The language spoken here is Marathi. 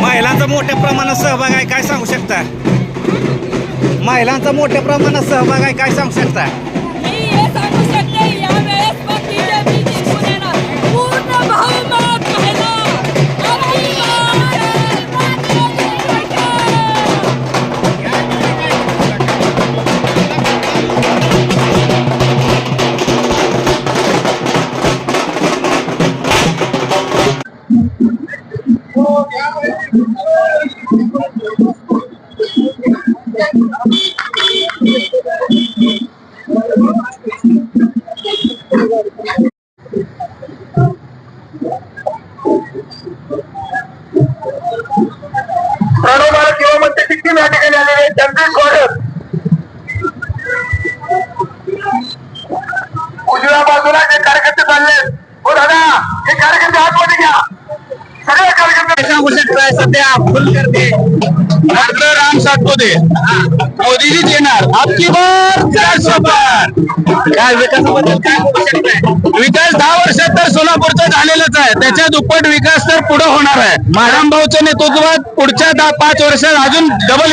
महिलांचा मोठ्या प्रमाणात सहभाग आहे काय सांगू शकता? महिलांचा मोठ्या प्रमाणात सहभाग आहे काय सांगू शकता? उजव्या बाजूला जे कार्यकर्ते चालले हो दादा हे कार्यकर्ते आतमध्ये घ्या सगळे सांगू शकता? सध्या फुल करते मात्र राम मोदीजीच येणार. आपकी बार चारशे पार काय विकासाबद्दल काय बोलू शकताय विकास दहा वर्षात तर सोलापूरचा झालेलाच आहे. त्याच्या दुप्पट विकास तर पुढे होणार आहे. भाऊच्या नेतृत्वात पुढच्या दहा पाच वर्षात अजून डबल